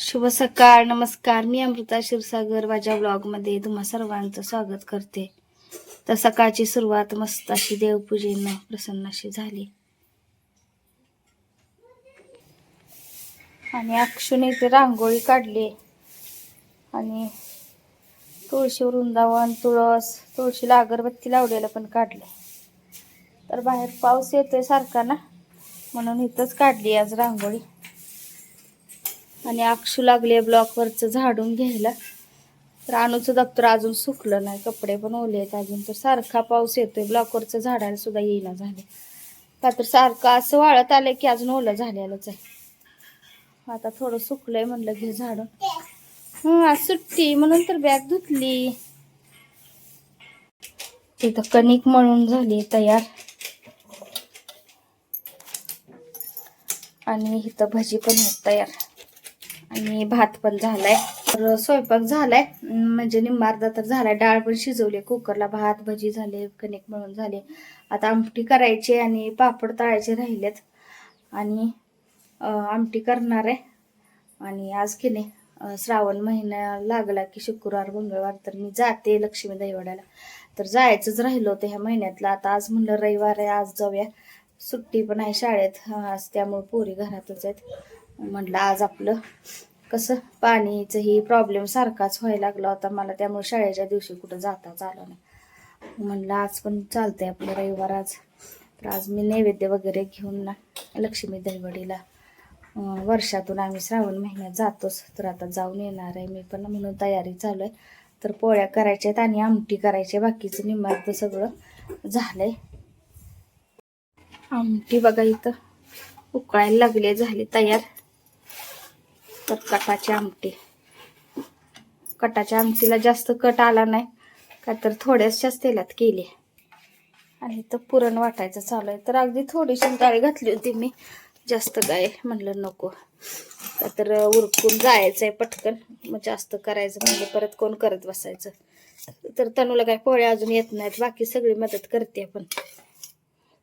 शुभ सकाळ नमस्कार. मी अमृता क्षीरसागर माझ्या ब्लॉगमध्ये तुम्हा सर्वांचं स्वागत करते. तर सकाळची सुरुवात मस्त अशी देवपूजेनं प्रसन्न अशी झाली. आणि अक्षुने इथे रांगोळी काढली. आणि तुळशी वृंदावन तुळस तुळशीला अगरबत्ती लावलेलं पण काढलं. तर बाहेर पाऊस येतोय सारखा ना? म्हणून इथंच काढली आज रांगोळी. आणि अक्षू लागले ब्लॉकवरचं झाडून घ्यायला. तर अनुचं दप्तर अजून सुकलं नाही कपडे पण ओले आहेत अजून तर सारखा पाऊस येतोय ब्लॉकवरचं झाडायला सुद्धा येईना झाले. का तर सारखं असं वाळत आलंय की अजून ओलं झालेलंच आहे. आता थोडं सुकलंय म्हणलं घे झाडून. हं आज सुट्टी म्हणून तर बॅग धुतली. तिथं कणिक मळून झाली तयार. आणि इथं भजी पण आहेत तयार. आणि भात पण झालाय. तर स्वयंपाक झालाय. म्हणजे निंबार्दा तर झालाय. डाळ पण शिजवली कुकरला भात भजी झाले कणिक मळून झाले. आता आमटी करायची आणि पापड तळायचे राहिलेत. आणि आमटी करणार आहे. आणि आज की नाही श्रावण महिना लागला की शुक्रवार मंगळवार तर मी जाते लक्ष्मी दैवड्याला तर जायचंच राहिलं होतं ह्या महिन्यातला. आता आज म्हणलं रविवार आहे आज जाऊया. सुट्टी पण आहे शाळेत. आज त्यामुळे पोरी घरातच आहेत. म्हटलं आज आपलं कसं? पाणीचंही प्रॉब्लेम सारखाच व्हायला लागला होता. मला त्यामुळे शाळेच्या दिवशी कुठं जाताच आलं नाही. म्हणलं आज पण चालतंय आपलं रविवार आज. तर आज मी नैवेद्य वगैरे घेऊन ना लक्ष्मी दैवडीला वर्षातून आम्ही श्रावण महिन्यात जातोच. तर आता जाऊन येणार आहे मी पण. म्हणून तयारी चालू आहे. तर पोळ्या करायच्या आहेत आणि आमटी करायची आहे. बाकीचं निम्मार्थ सगळं झालंय. आमटी बघा इथं उकळायला लागले झाली तयार. तर कटाची आमटी. कटाच्या आमटीला जास्त कट आला नाही. का तर थोड्याशाच तेलात केली. आणि तर पुरण वाटायचं चालू आहे. तर अगदी थोडीशी डाळी घातली होती मी. जास्त काय म्हणलं नको. का तर उरकून जायचं आहे पटकन. मग जास्त करायचं म्हणजे परत कोण करत बसायचं. तर तनूला काय पोळ्या अजून येत नाहीत. बाकी सगळी मदत करते पण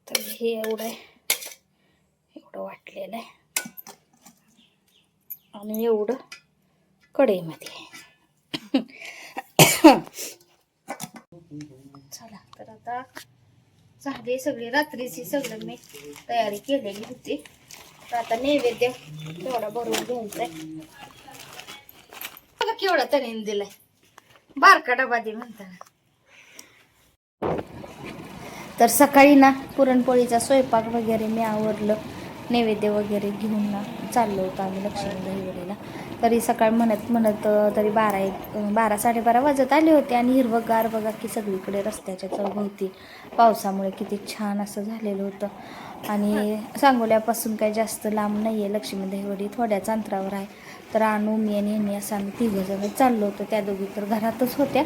तर हे एवढं आहे. एवढं वाटलेलं आहे. आणि एवढं कढईमध्ये. चला तर आता झाली सगळी रात्रीची सगळं मी तयारी केलेली होती. तर आता नैवेद्य तेवढा भरून घ्यायचा बघा केवढा तऱ्हेने दिलाय. बारका डबा दे म्हणताना. तर सकाळी ना पुरणपोळीचा स्वयंपाक वगैरे मी आवरलं. नैवेद्य वगैरे घेऊन ना चाललो होतो आम्ही लक्ष्मी दहिवडीला तरी सकाळ म्हणत म्हणत तरी बारा एक बारा साडेबारा वाजत आले होते आणि हिरवंगार बघा की सगळीकडे रस्त्याच्या चौभोवती पावसामुळे किती छान असं झालेलं होतं. आणि सांगोल्यापासून काही जास्त लांब नाही आहे लक्ष्मी दहिवडी थोड्याच अंतरावर आहे. तर आणू मी आणि यांनी असं आम्ही तिघंजण चाललो होतो. त्या दोघी तर घरातच होत्या.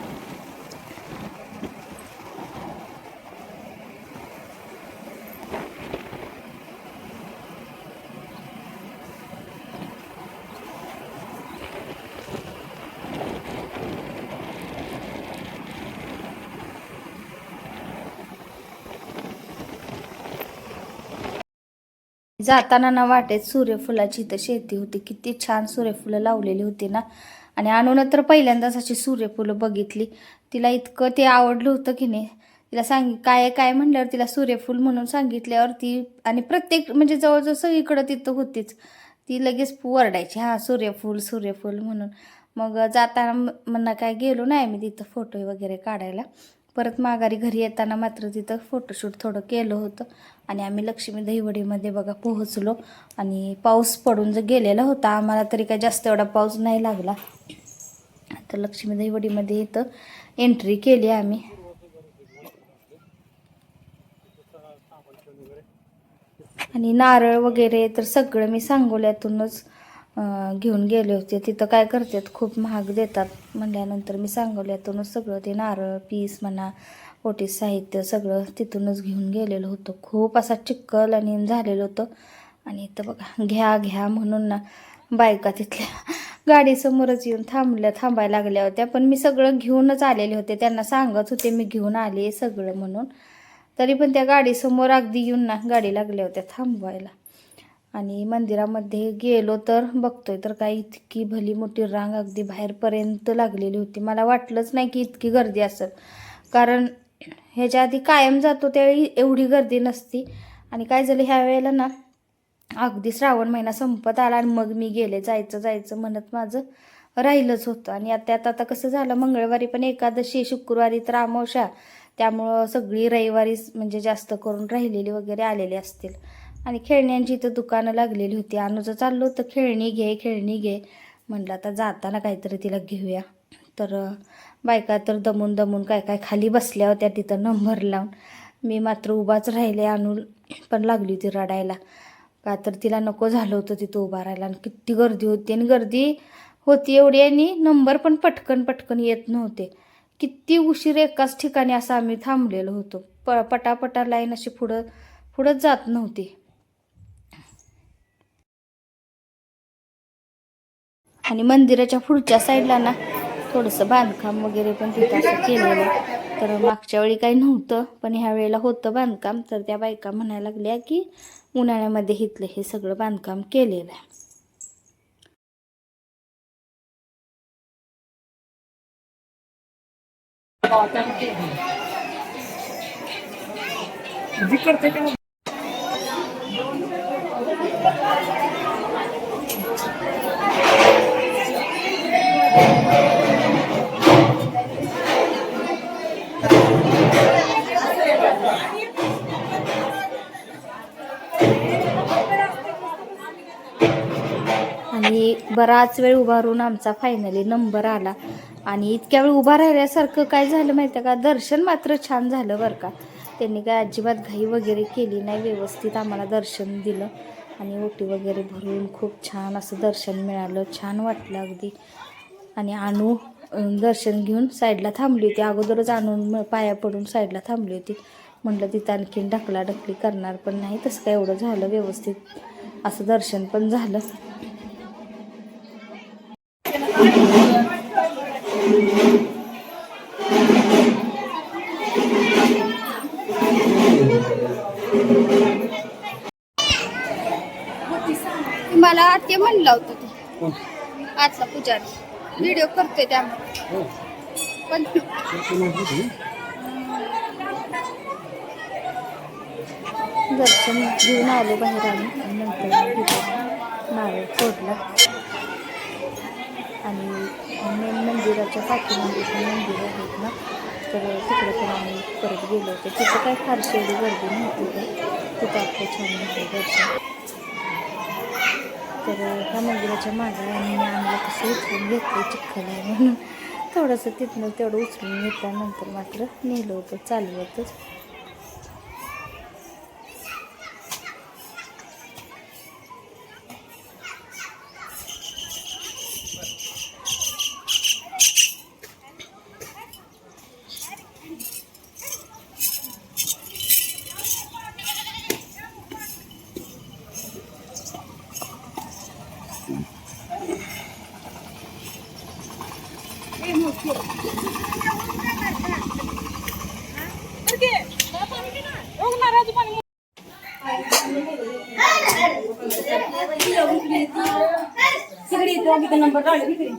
जाताना ना वाटेत सूर्यफुलाची इथं शेती होती. किती छान सूर्यफुलं लावलेली होती ना. आणि आणून तर पहिल्यांदाच अशी सूर्यफुलं बघितली. तिला इतकं ते आवडलं होतं की नाही. तिला सांग काय काय म्हणल्यावर तिला सूर्यफूल म्हणून सांगितल्यावर ती आणि प्रत्येक म्हणजे जवळजवळ सगळीकडं तिथं होतीच. ती लगेच वरडायची हां सूर्यफूल सूर्यफूल म्हणून. मग जाताना म्हणणं काय गेलो नाही मी तिथं फोटो वगैरे काढायला. परत माघारी घरी येताना मात्र तिथं फोटोशूट थोडं केलं होतं. आणि आम्ही लक्ष्मी दहिवडीमध्ये बघा पोहोचलो. आणि पाऊस पडून जर गेलेला होता आम्हाला तरी काय जास्त एवढा पाऊस नाही लागला. तर लक्ष्मी दहिवडीमध्ये इथं एंट्री केली आम्ही. आणि नारळ वगैरे तर सगळं मी सांगोल्यातूनच घेऊन गेले होते. तिथं काय करतात? खूप महाग देतात म्हणल्यानंतर मी सांगोल्यातूनच सगळं ते नारळ पीस म्हणा ओटी साहित्य सगळं तिथूनच घेऊन गेलेलं होतं. खूप असा चिक्कल आणि झालेलं होतं. आणि इथं बघा घ्या घ्या म्हणून ना बायका तिथल्या गाडीसमोरच येऊन थांबल्या थांबायला लागल्या होत्या. पण मी सगळं घेऊनच आलेले होते. त्यांना सांगत होते मी घेऊन आले सगळं म्हणून. तरी पण त्या गाडीसमोर अगदी येऊन ना गाडी लागल्या होत्या थांबवायला. आणि मंदिरामध्ये गेलो तर बघतोय तर काय इतकी भली मोठी रांग अगदी बाहेरपर्यंत लागलेली होती. मला वाटलंच नाही की इतकी गर्दी असेल. कारण ह्याच्या आधी कायम जातो त्यावेळी एवढी गर्दी नसती. आणि काय झालं ह्या वेळेला ना अगदी श्रावण महिना संपत आला आणि मग मी गेले. जायचं जायचं म्हणत माझं राहिलंच होतं. आणि आता आता कसं झालं मंगळवारी पण एकादशी शुक्रवारी तर अमावस्या. त्यामुळं सगळी रविवारीच म्हणजे जास्त करून राहिलेली वगैरे आलेली असतील. आणि खेळण्यांची इथं दुकानं लागलेली होती. अनुचं चाललो होतं खेळणी घे खेळणी घे. म्हटलं आता जाताना काहीतरी तिला घेऊया. तर बायका तर दमून दमून काय काय खाली बसल्या होत्या तिथं नंबर लावून. मी मात्र उभाच राहिले अनु पण लागली होती रडायला. का तर तिला नको झालं होतं तिथं उभा राहायला. आणि किती गर्दी होती. आणि गर्दी होती एवढी आणि नंबर पण पटकन पटकन येत नव्हते. किती उशीर एकाच ठिकाणी असं आम्ही थांबलेलो होतो. प पटापटा लाईन अशी पुढं पुढंच जात नव्हती. आणि मंदिराच्या पुढच्या साईडला ना थोडंसं बांधकाम वगैरे पण तिथं असं केलेलं तर मागच्या वेळी काही नव्हतं पण ह्या वेळेला होतं बांधकाम. तर त्या बायका म्हणायला लागल्या की उन्हाळ्यामध्ये इथलं हे सगळं बांधकाम केलेलं आहे. आणि बराच वेळ उभा राहून आमचा फायनली नंबर आला. आणि इतक्या वेळ उभा राहिल्यासारखं काय झालं माहिती आहे का? दर्शन मात्र छान झालं बरं का. त्यांनी काय अजिबात घाई वगैरे केली नाही व्यवस्थित आम्हाला दर्शन दिलं. आणि ओटी वगैरे भरून खूप छान असं दर्शन मिळालं. छान वाटलं अगदी. आणि आणू दर्शन घेऊन साईडला थांबली होती. अगोदरच आणून पाया पडून साईडला थांबली होती. म्हटलं तिथं आणखीन ढकलाढकली करणार पण नाही. तसं काय एवढं झालं व्यवस्थित. असं दर्शन पण झालं. मला ते म्हणलं होतं ते. आतला पुजारी. व्हिडिओ करतोय त्यामुळे पण दर्शन घेऊन आलो बाहेर आम्ही आणि नंतर नारळ फोडला. आणि मेन मंदिराच्या पाठीमागे पण मंदिर आहेत ना. तर तिकडे पण आम्ही परत गेलो होतो. तिथं काय फारशी एवढी गर्दी नव्हती का तिथं आपलं छान होतं दर्शन. तर ह्या मंदिराच्या मागे आम्ही आम्हाला कसं उचलून घेतलं चिखल आहे म्हणून. थोडंसं तिथनं तेवढं उचलून घेतल्यानंतर मात्र नेलं होतं चालवतच Sekali itu kita nomor dua lagi, kan?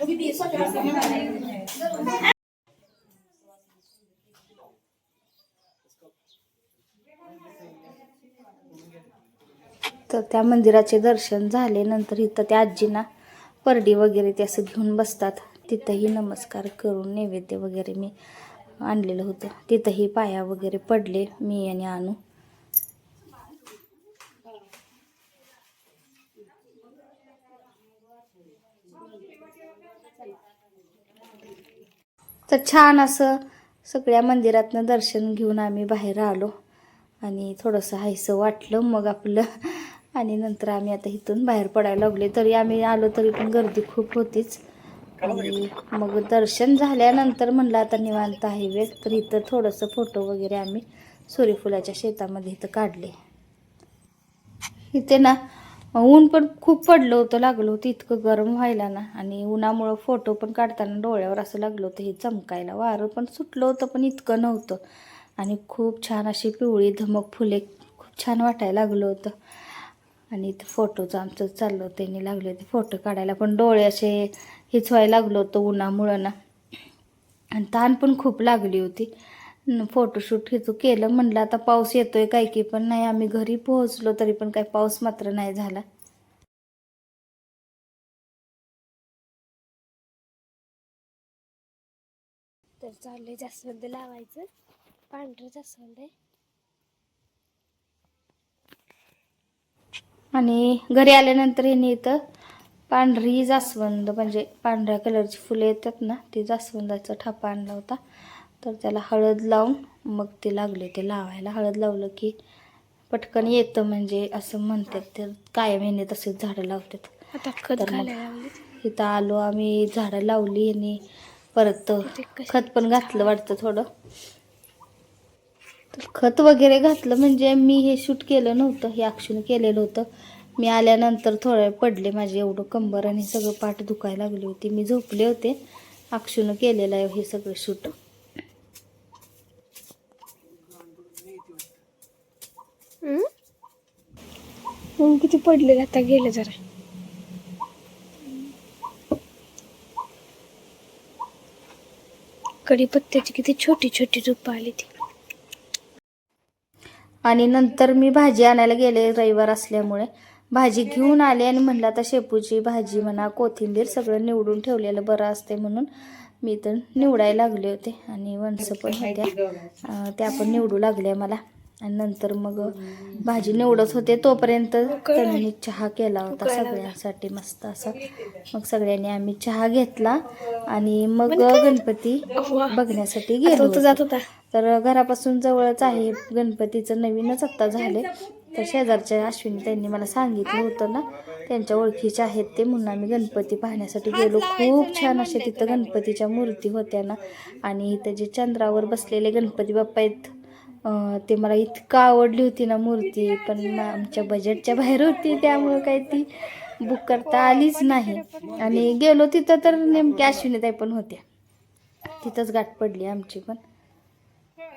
Lebih besok, kita sama-sama. तर त्या मंदिराचे दर्शन झाले नंतर इथं त्या आजींना परडी वगैरे ते असं घेऊन बसतात. तिथंही नमस्कार करून नैवेद्य वगैरे मी आणलेलं होतं. तिथंही पाया वगैरे पडले मी आणि आणू तर छान असं सगळ्या मंदिरातनं दर्शन घेऊन आम्ही बाहेर आलो. आणि थोडंसं हायसं वाटलं. मग आपलं आणि नंतर आम्ही आता इथून बाहेर पडायला लागले तरी आम्ही आलो तरी पण गर्दी खूप होतीच. आणि मग दर्शन झाल्यानंतर म्हणलं आता निवांत आहे वेळ तर इथं थोडंसं फोटो वगैरे आम्ही सूर्यफुलाच्या शेतामध्ये इथं काढले. इथे ना ऊन पण खूप पडलं होतं लागलं होतं इतकं गरम व्हायला ना. आणि उन्हामुळं फोटो पण काढताना डोळ्यावर असं लागलं होतं हे चमकायला. वारं पण सुटलं होतं पण इतकं नव्हतं. आणि खूप छान अशी पिवळी धमक फुले खूप छान वाटायला लागलं होतं. आणि इथं फोटोचं आमचं चाललं त्याने त्यांनी लागले होते फोटो काढायला. पण डोळे असे हेच व्हायला लागलो होतं उन्हामुळं ना. आणि ताण पण खूप लागली होती. न फोटोशूट हेतू केलं म्हणलं आता पाऊस येतोय काय की पण नाही आम्ही घरी पोहोचलो तरी पण काही पाऊस मात्र नाही झाला. तर चालले जास्वंद लावायचं. पांढरं जास्वंद आहे. आणि घरी आल्यानंतर हे इथं पांढरी जास्वंद म्हणजे पांढऱ्या कलरची फुलं येतात ना ती जास्वंदाचा ठापा आणला होता. तर त्याला हळद लावून मग ते लागले ते लावायला. हळद लावलं की पटकन येतं म्हणजे असं म्हणतात ते कायम येणे तसेच झाडं लावतात. तर मग- इथं आलो आम्ही झाडं लावली आणि परत खत पण घातलं वाटतं थोडं. तर खत वगैरे घातलं म्हणजे मी हे शूट केलं नव्हतं हे अक्षून केलेलं होतं. मी आल्यानंतर थोडं वेळ पडले माझे एवढं कंबर आणि सगळं पाठ दुखायला लागली होती. मी झोपले होते. अक्षून केलेलं आहे हे सगळं शूट. मग किती पडलेलं आता गेलं जरा. कढीपत्त्याची किती छोटी छोटी रोपं आली ती. आणि नंतर मी भाजी आणायला गेले रविवार असल्यामुळे. भाजी घेऊन आले आणि म्हणलं आता शेपूची भाजी म्हणा कोथिंबीर सगळं निवडून ठेवलेलं बरं असते म्हणून मी तर निवडायला लागले होते आणि वणसं पण होत्या. त्या पण निवडू लागल्या मला. आणि नंतर मग भाजी निवडत होते तोपर्यंत त्यांनी चहा केला होता सगळ्यांसाठी मस्त असा. मग सगळ्यांनी आम्ही चहा घेतला आणि मग गणपती बघण्यासाठी गेलो. जात होता. तर घरापासून जवळच आहे गणपतीचं नवीनच आत्ता झाले तर शेजारच्या अश्विनी त्यांनी मला सांगितलं होतं ना त्यांच्या ओळखीचे आहेत ते म्हणून आम्ही गणपती पाहण्यासाठी गेलो. खूप छान असे तिथं गणपतीच्या मूर्ती होत्या ना. आणि इथं जे चंद्रावर बसलेले गणपती बाप्पा आहेत ते मला इतकं आवडली होती ना मूर्ती. पण आमच्या बजेटच्या बाहेर होती त्यामुळं काही ती बुक करता आलीच नाही. आणि गेलो तिथं तर नेमक्या अश्विनीताई पण होत्या. तिथंच गाठ पडली आमची पण.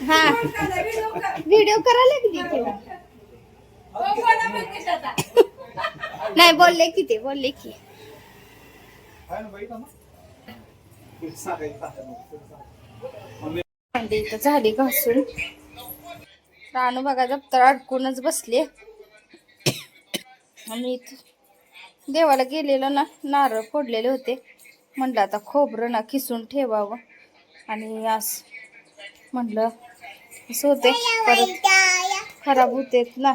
हा. व्हिडिओ करायला लागली की नाही बोलले की ते बोलले की. इथं झाली घासून. रानू बघा दप्तर अडकूनच बसले. आणि इथं देवाला गेलेलं ना नारळ फोडलेले होते. म्हटलं आता खोबरं ना किसून ठेवावं. आणि असं म्हटलं असं होते परत खराब होतेत ना.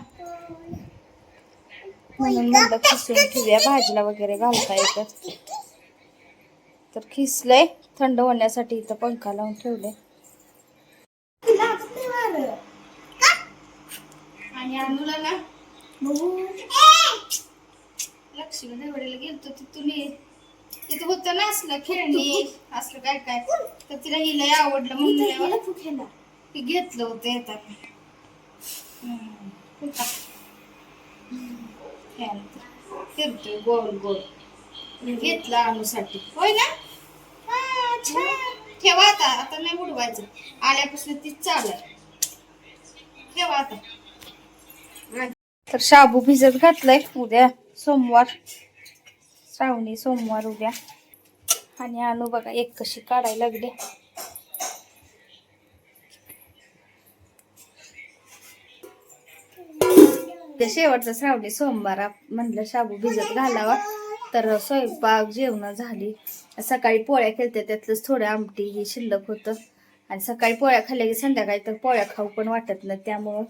म्हणून म्हटलं खिसून ठेवूया भाजीला वगैरे घालता येतं. तर खिसलंय थंड होण्यासाठी इथं पंखा लावून ठेवले आणि अनुला ना लक्ष्मी देवडीला गेलतो तिथून ये- तिथं होतं ना असलं खेळणी असलं काय काय. तर तिला हिला आवडलं म्हणून ती घेतलं होतं येतात. फिरतोय गोल गोल. घेतलं अनुसाठी होय ना ठेवा आता आता नाही बुडवायचं आल्यापासून ती चालू ठेवा आता. तर शाबू भिजत घातलाय उद्या सोमवार. श्रावणी सोमवार उद्या. आणि आणू बघा एक कशी काढायला लागली. ते शेवटचा श्रावणी सोमवार म्हणलं शाबू भिजत घालावा. तर स्वयंपाक जेवण झाली. सकाळी पोळ्या केल्या त्यातलंच थोडं आमटी ही शिल्लक होतं. आणि सकाळी पोळ्या खाल्ल्या की संध्याकाळी तर पोळ्या खाऊ पण वाटत नाही. त्यामुळं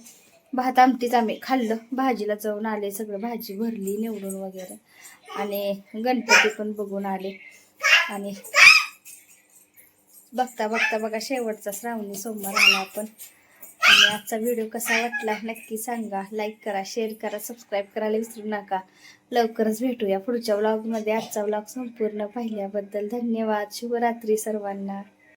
भात आमटीच आम्ही खाल्लं. भाजीला जाऊन आले सगळं भाजी भरली निवडून वगैरे. आणि गणपती पण बघून आले. आणि बघता बघता बघा शेवटचा श्रावणी सोमवार आला आपण. आणि आजचा व्हिडिओ कसा वाटला नक्की सांगा. लाईक करा शेअर करा सबस्क्राईब करायला विसरू नका. लवकरच भेटूया पुढच्या व्लॉगमध्ये आजचा व्लॉग संपूर्ण पाहिल्याबद्दल धन्यवाद. शुभरात्री सर्वांना.